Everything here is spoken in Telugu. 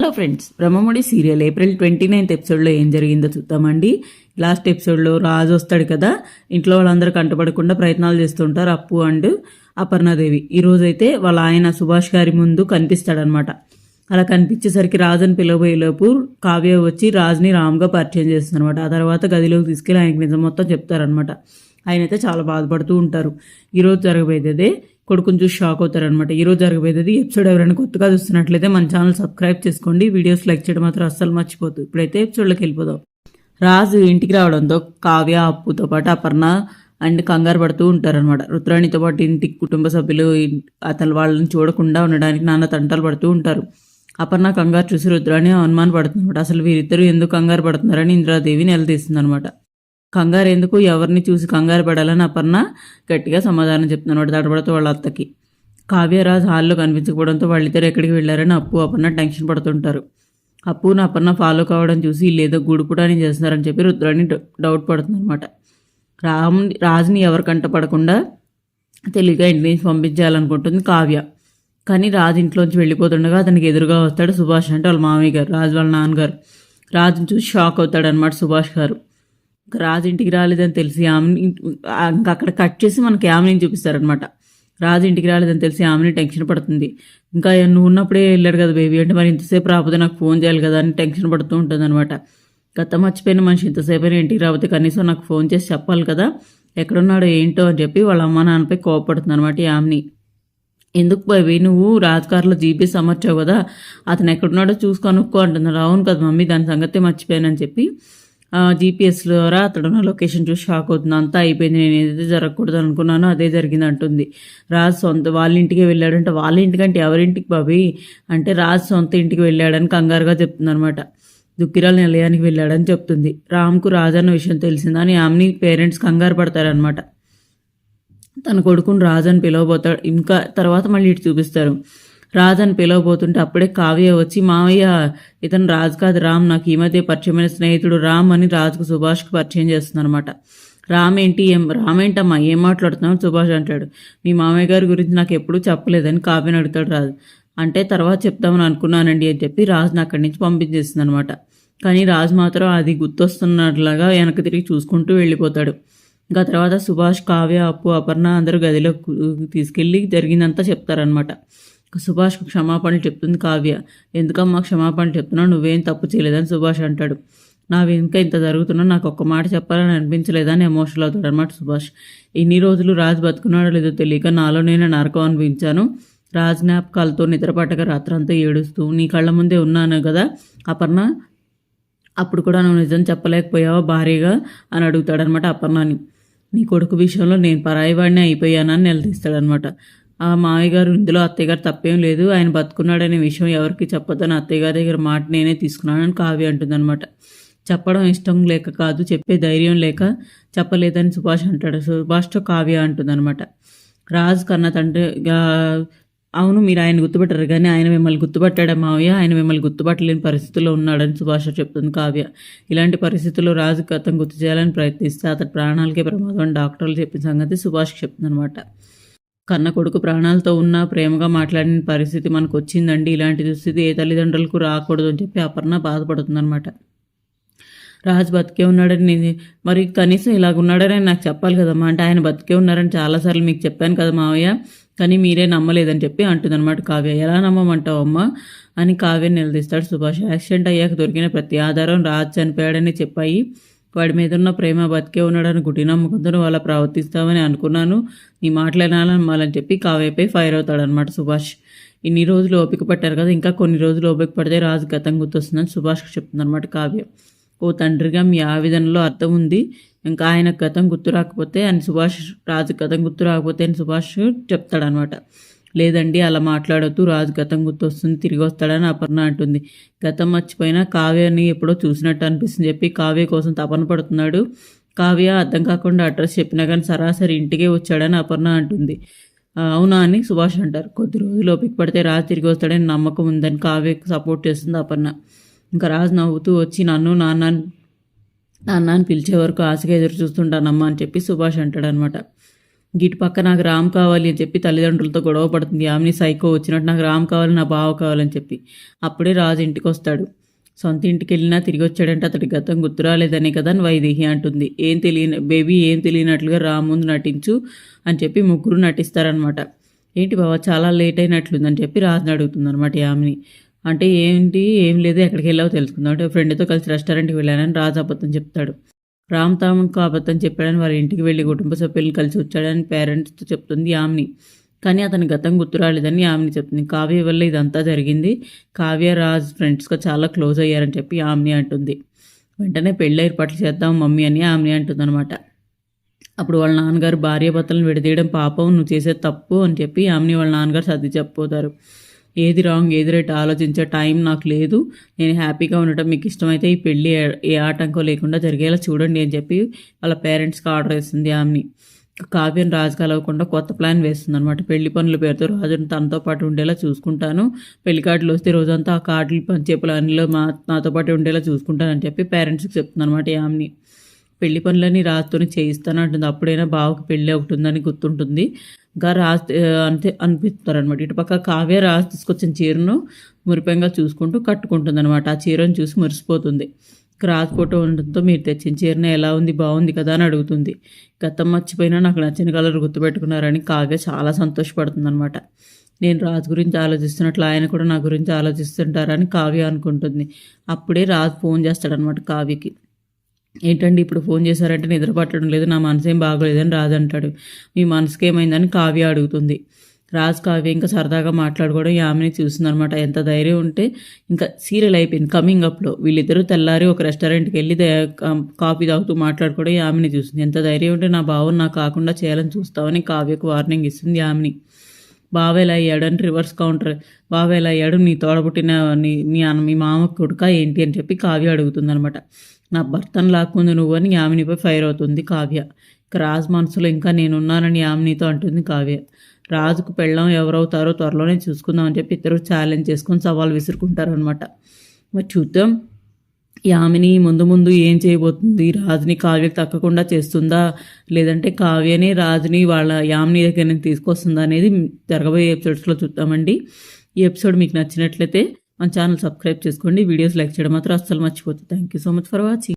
Hello friends Brahmamudi serial April twenty ninth ఎపిసోడ్లో ఏం జరిగిందో చూద్దామండి. లాస్ట్ ఎపిసోడ్లో రాజు వస్తాడు కదా ఇంట్లో వాళ్ళందరూ కంటపడకుండా ప్రయత్నాలు చేస్తుంటారు అప్పు అండ్ అపర్ణాదేవి. ఈ వాళ్ళ ఆయన సుభాష్ గారి ముందు కనిపిస్తాడనమాట. అలా కనిపించేసరికి రాజుని పిలవబోయేలోపు కావ్య వచ్చి రాజుని రామ్గా పరిచయం చేస్తుందనమాట. ఆ తర్వాత గదిలోకి తీసుకెళ్ళి ఆయనకి నిజం మొత్తం చెప్తారనమాట. ఆయన అయితే చాలా బాధపడుతూ ఉంటారు. ఈరోజు జరగబోయేది అదే కొడుకుని చూసి షాక్ అవుతారనమాట ఈరోజు జరగబోయేది ఎపిసోడ్ ఎవరైనా కొత్తగా చూస్తున్నట్లయితే మన ఛానల్ సబ్స్క్రైబ్ చేసుకోండి. వీడియోస్ లైక్ చేయడం మాత్రం అస్సలు మర్చిపోతుంది ఇప్పుడైతే ఎపిసోడ్లోకి వెళ్ళిపోదాం. రాజు ఇంటికి రావడంతో కావ్య అప్పుతో పాటు అపర్ణ అండ్ కంగారు పడుతూ ఉంటారనమాట రుద్రాణితో పాటు ఇంటి కుటుంబ సభ్యులు అతను వాళ్ళని చూడకుండా ఉండడానికి నాన్న తంటాలు పడుతూ ఉంటారు. అపర్ణ కంగారు చూసి రుద్రాణి అనుమాన పడుతుందన్నమాట అసలు వీరిద్దరూ ఎందుకు కంగారు పడుతున్నారని ఇంద్రాదేవి నిలదీస్తుందన్నమాట కంగారు ఎందుకు ఎవరిని చూసి కంగారు పడాలని అపర్ణ గట్టిగా సమాధానం చెప్తున్నాడు. తడబడుతూ వాళ్ళ అత్తకి. కావ్యరాజ్ హాల్లో కనిపించకపోవడంతో వాళ్ళిద్దరు ఎక్కడికి వెళ్ళారని అప్పు అపర్ణ టెన్షన్ పడుతుంటారు. అప్పును అపర్ణ ఫాలో కావడం చూసి లేదో గూడుపుటాని చేస్తున్నారని చెప్పి రుద్రాన్ని డౌట్ పడుతుందన్నమాట. రామ్ రాజుని ఎవరికంట పడకుండా తెలివిగా ఇంటి నుంచి పంపించాలనుకుంటుంది కావ్య. కానీ రాజు ఇంట్లోంచి వెళ్ళిపోతుండగా అతనికి ఎదురుగా వస్తాడు సుభాష్ అంటే వాళ్ళ మామయ్య గారు రాజు వాళ్ళ నాన్నగారు. రాజుని చూసి షాక్ అవుతాడనమాట సుభాష్ గారు. రాజు ఇంటికి రాలేదని తెలిసి ఆమెని ఇంకా అక్కడ కట్ చేసి మనకి ఆమెని చూపిస్తారనమాట రాజు ఇంటికి రాలేదని తెలిసి ఆమెని టెన్షన్ పడుతుంది. ఇంకా నువ్వు ఉన్నప్పుడే వెళ్ళాడు కదా బేబీ అంటే మరి ఇంతసేపు రాకపోతే నాకు ఫోన్ చేయాలి కదా అని టెన్షన్ పడుతూ ఉంటుంది అనమాట గత మర్చిపోయిన మనిషి ఇంతసేపు అయినా ఇంటికి రాకపోతే కనీసం నాకు ఫోన్ చేసి చెప్పాలి కదా ఎక్కడున్నాడో ఏంటో అని చెప్పి వాళ్ళ అమ్మ నాన్నపై కోపడుతుంది అనమాట ఆమెని. ఎందుకు బేబీ నువ్వు రాజకారులో జీపీఎస్ అమర్చావు కదా అతను ఎక్కడున్నాడో చూసి కనుక్కో అవును కదా మమ్మీ దాని సంగతి మర్చిపోయానని చెప్పి జీపీఎస్ ద్వారా అతడు లొకేషన్ చూసి షాక్ అవుతుంది. అంతా అయిపోయింది నేను ఏదైతే జరగకూడదు అనుకున్నానో అదే జరిగింది అంటుంది రాజు సొంత వాళ్ళ ఇంటికి వెళ్ళాడంటే వాళ్ళ ఇంటికంటే ఎవరింటికి బాబీ? అంటే రాజు సొంత ఇంటికి వెళ్ళాడని కంగారుగా చెప్తుంది అనమాట దుక్కిరాల నిలయానికి వెళ్ళాడని చెప్తుంది. రామ్కు రాజన్న అన్న విషయం తెలిసిందని ఆమెని పేరెంట్స్ కంగారు పడతారనమాట తన కొడుకుని అని పిలవబోతాడు. ఇంకా తర్వాత మళ్ళీ ఇటు చూపిస్తారు. రాజని పిలవబోతుంటే అప్పుడే కావ్య వచ్చి మావయ్య ఇతను రాజు కాదు రామ్ నాకు ఈ మధ్య పరిచయమైన స్నేహితుడు రామ్ అని రాజుకు సుభాష్కి పరిచయం చేస్తుంది అనమాట రామ్ ఏంటి? ఏం రామ్ ఏంటమ్మా? ఏం మాట్లాడుతున్నావు? సుభాష్ అంటాడు. మీ మామయ్య గారి గురించి నాకు ఎప్పుడూ చెప్పలేదని కావ్యని అడుగుతాడు రాజు. అంటే తర్వాత చెప్తామని అనుకున్నానండి అని చెప్పి రాజుని అక్కడి నుంచి పంపించేస్తుంది అనమాట కానీ రాజు మాత్రం అది గుర్తొస్తున్నట్లాగా వెనక్కి తిరిగి చూసుకుంటూ వెళ్ళిపోతాడు. ఇంకా తర్వాత సుభాష్ కావ్య అప్పు అపర్ణ అందరూ గదిలో తీసుకెళ్ళి జరిగిందంతా చెప్తారనమాట సుభాష్కు క్షమాపణలు చెప్తుంది కావ్య. ఎందుకమ్మా క్షమాపణలు చెప్తున్నావు? నువ్వేం తప్పు చేయలేదని సుభాష్ అంటాడు. నా వెనుక ఇంత జరుగుతున్నా నాకు ఒక్క మాట చెప్పాలని అనిపించలేదని ఎమోషనల్ అవుతాడు అనమాట సుభాష్. ఇన్ని రోజులు రాజు బతుకున్నాడో లేదో తెలియక నాలో నేను నరకం అనిపించాను. రాజ్ జ్ఞాపకాలతో నిద్రపట్టక రాత్రంతా ఏడుస్తూ నీ కళ్ళ ముందే ఉన్నాను కదా అపర్ణ? అప్పుడు కూడా నువ్వు నిజం చెప్పలేకపోయావా భారీగా? అని అడుగుతాడనమాట అపర్ణని. నీ కొడుకు విషయంలో నేను పరాయివాడిని అయిపోయానని నిలదీస్తాడనమాట ఆ మావయ్య గారు ఇందులో అత్తయ్య గారు తప్పేం లేదు. ఆయన బతుకున్నాడనే విషయం ఎవరికి చెప్పొద్దని అత్తయ్య గారి దగ్గర మాట నేనే తీసుకున్నానని కావ్య అంటుందన్నమాట. చెప్పడం ఇష్టం లేక కాదు చెప్పే ధైర్యం లేక చెప్పలేదని సుభాష్ అంటాడు. సుభాష్తో కావ్య అంటుందన్నమాట. రాజ్ కన్న తండ్రి అవును మీరు ఆయన గుర్తుపట్టారు కానీ ఆయన మిమ్మల్ని గుర్తుపట్టాడా మావయ్య? ఆయన మిమ్మల్ని గుర్తుపట్టలేని పరిస్థితుల్లో ఉన్నాడని సుభాష చెప్తుంది కావ్య. ఇలాంటి పరిస్థితుల్లో రాజు అతను గుర్తు చేయాలని ప్రయత్నిస్తే అతని ప్రాణాలకే ప్రమాదం అని డాక్టర్లు చెప్పిన సంగతి సుభాష్ చెప్తుందనమాట కన్న కొడుకు ప్రాణాలతో ఉన్న ప్రేమగా మాట్లాడిన పరిస్థితి మనకు వచ్చిందండి ఇలాంటి దుస్థితి ఏ తల్లిదండ్రులకు రాకూడదు అని చెప్పి అపర్ణ బాధపడుతుందనమాట రాజు బతికే ఉన్నాడని నేను మరి కనీసం ఇలాగున్నాడని నాకు చెప్పాలి కదమ్మా. అంటే ఆయన బతికే ఉన్నారని చాలాసార్లు మీకు చెప్పాను కదా మావయ్య. కానీ మీరే నమ్మలేదని చెప్పి అంటుందన్నమాట కావ్య. ఎలా నమ్మమంటావు అమ్మా అని కావ్య నిలదీస్తాడు సుభాష్. యాక్సిడెంట్ అయ్యాక దొరికిన ప్రతి ఆధారం రాజు చనిపోయాడని చెప్పాయి. వాడి మీద ఉన్న ప్రేమ బతికే ఉన్నాడని గుడి నమ్మకంతో అలా ప్రవర్తిస్తామని అనుకున్నాను. నీ మాట్లాడాలని చెప్పి కావ్యపై ఫైర్ అవుతాడనమాట సుభాష్. ఇన్ని రోజులు ఓపిక పట్టారు కదా ఇంకా కొన్ని రోజులు ఓపిక పడితే రాజు గతం గుర్తొస్తుందని సుభాష్కి చెప్తుందనమాట కావ్య. ఓ తండ్రిగా మీ ఆవేదనలో అర్థం ఉంది ఇంకా ఆయన గతం గుర్తు రాకపోతే అని సుభాష్ రాజు గతం గుర్తు రాకపోతే అని సుభాష్ చెప్తాడనమాట లేదండి అలా మాట్లాడొద్దు రాజు గతం గుర్తు వస్తుంది తిరిగి వస్తాడని అపర్ణ అంటుంది. గతం మర్చిపోయినా కావ్యని ఎప్పుడో చూసినట్టు అనిపిస్తుంది. చెప్పి కావ్య కోసం తపన పడుతున్నాడు. కావ్య అర్థం కాకుండా అడ్రస్ చెప్పినా కానీ సరాసరి ఇంటికే వచ్చాడని అపర్ణ అంటుంది. అవునా అని సుభాష్ అంటారు. కొద్ది రోజులు ఓపిక పడితే రాజు తిరిగి వస్తాడని నమ్మకం ఉందని కావ్యకు సపోర్ట్ చేస్తుంది అపర్ణ. ఇంకా రాజు నవ్వుతూ వచ్చి నన్ను నాన్న నాన్న అని పిలిచే వరకు ఆశగా ఎదురు చూస్తుంటానమ్మా అని చెప్పి సుభాష్ అంటాడనమాట. గిటు పక్క నాకు రామ్ కావాలి అని చెప్పి తల్లిదండ్రులతో గొడవ పడుతుంది. ఆమెని సైకో వచ్చినట్టు నాకు రామ్ కావాలి నా బావ కావాలని చెప్పి. అప్పుడే రాజు ఇంటికి వస్తాడు. సొంత ఇంటికి వెళ్ళినా తిరిగి వచ్చాడంటే అతడి గతం గుర్తురాలేదనే కదా అని వైదేహి అంటుంది. ఏం తెలియని బేబీ ఏం తెలియనట్లుగా రామ్ ముందు నటించు అని చెప్పి ముగ్గురు నటిస్తారనమాట ఏంటి బావ చాలా లేట్ అయినట్లుందని చెప్పి రాజుని అడుగుతుంది అనమాట అంటే ఏంటి ఏం లేదు ఎక్కడికి వెళ్ళావో తెలుసుకుందాం. అంటే ఫ్రెండ్తో కలిసి రెస్టారెంట్కి వెళ్ళానని రాజు అబద్ధం చెప్తాడు. రామ్ తమకు అబద్ధం చెప్పాడని వారి ఇంటికి వెళ్ళి కుటుంబ సభ్యులను కలిసి వచ్చాడని పేరెంట్స్తో చెప్తుంది యామిని. కానీ అతని గతం గుర్తు రాలేదని ఆమెని చెప్తుంది. కావ్య వల్ల ఇదంతా జరిగింది. కావ్య రాజ్ ఫ్రెండ్స్గా చాలా క్లోజ్ అయ్యారని చెప్పి ఆమెని అంటుంది. వెంటనే పెళ్ళి ఏర్పాట్లు చేద్దాం మమ్మీ అని ఆమెని అంటుంది అనమాట అప్పుడు వాళ్ళ నాన్నగారు భార్యాభర్తలను విడదీయడం పాపం నువ్వు చేసే తప్పు అని చెప్పి ఆమెని వాళ్ళ నాన్నగారు సర్ది చెప్పిపోతారు ఏది రాంగ్ ఏది రైట్ ఆలోచించే టైం నాకు లేదు. నేను హ్యాపీగా ఉండటం మీకు ఇష్టమైతే ఈ పెళ్ళి ఏ- ఆటంకం లేకుండా జరిగేలా చూడండి అని చెప్పి వాళ్ళ పేరెంట్స్కి ఆర్డర్ ఇస్తుంది ఆమెని. కావ్యం రాజు కలవకుండా కొత్త ప్లాన్ వేస్తుంది అనమాట పెళ్ళి పనుల పేరుతో రాజుని తనతో పాటు ఉండేలా చూసుకుంటాను. పెళ్ళి కార్డులు వస్తే రోజంతా ఆ కార్డులు పంచే ప్లాన్లో మా నాతో పాటు ఉండేలా చూసుకుంటానని చెప్పి పేరెంట్స్కి చెప్తుంది అనమాట ఆమెని. పెళ్ళి పనులని రాజుతోనే చేయిస్తాను అంటుంది. అప్పుడైనా బావకి పెళ్ళి ఒకటి ఉందని గుర్తుంటుంది. ఇంకా రాజు అంతే అనిపిస్తారనమాట ఇటు పక్క కావ్య రాజు తీసుకొచ్చిన చీరను మురిపంగా చూసుకుంటూ కట్టుకుంటుంది అనమాట ఆ చీరను చూసి మురిసిపోతుంది. రాజు ఫోటో ఉండడంతో మీరు తెచ్చిన చీరన ఎలా ఉంది బాగుంది కదా అని అడుగుతుంది. గతం మర్చిపోయినా నాకు నచ్చిన కలర్ గుర్తుపెట్టుకున్నారని కావ్య చాలా సంతోషపడుతుందనమాట నేను రాజు గురించి ఆలోచిస్తున్నట్లు ఆయన కూడా నా గురించి ఆలోచిస్తుంటారని కావ్య అనుకుంటుంది. అప్పుడే రాజు ఫోన్ చేస్తాడనమాట కావ్యకి. ఏంటండి ఇప్పుడు ఫోన్ చేశారంటే నిద్ర పట్టడం లేదు నా మనసు ఏం బాగోలేదని రాజు అంటాడు. మీ మనసుకి ఏమైందని కావ్య అడుగుతుంది. రాజు కావ్య ఇంకా సరదాగా మాట్లాడుకోవడం యామిని చూస్తుందనమాట ఎంత ధైర్యం ఉంటే ఇంకా సీరియల్ అయిపోయింది. కమింగ్ అప్లో వీళ్ళిద్దరూ తెల్లారి ఒక రెస్టారెంట్కి వెళ్ళి కాఫీ తాగుతూ మాట్లాడుకోవడం యామిని చూస్తుంది. ఎంత ధైర్యం ఉంటే నా బావని నాకు కాకుండా చేయాలని చూస్తామని కావ్యకు వార్నింగ్ ఇస్తుంది యామిని బావ ఎలా అయ్యాడు అని రివర్స్ కౌంటర్. బావ ఎలా అయ్యాడు? నీ తోడబుట్టిన నీ మీ అన్న మీ మామ కొడుక ఏంటి అని చెప్పి కావ్య అడుగుతుంది అనమాట నా భర్తను లాక్కుంది నువ్వు అని యామినిపై ఫైర్ అవుతుంది కావ్య. ఇక రాజు మనసులో ఇంకా నేనున్నానని యామినితో అంటుంది కావ్య. రాజుకు పెళ్ళం ఎవరవుతారో త్వరలోనే చూసుకుందాం అని చెప్పి ఇద్దరు ఛాలెంజ్ చేసుకొని సవాల్ విసురుకుంటారు అనమాట మరి చూద్దాం. యామిని ముందు ముందు ఏం చేయబోతుంది? రాజుని కావ్యకి తక్కకుండా చేస్తుందా? లేదంటే కావ్యని రాజుని వాళ్ళ యామిని దగ్గర నుంచి తీసుకొస్తుందా అనేది జరగబోయే ఎపిసోడ్స్లో చూద్దామండి. ఈ ఎపిసోడ్ మీకు నచ్చినట్లయితే మన ఛానల్ సబ్స్క్రైబ్ చేసుకోండి వీడియోస్ లైక్ చేయడం మాత్రం అస్సలు మర్చిపోతుంది thank you so much for watching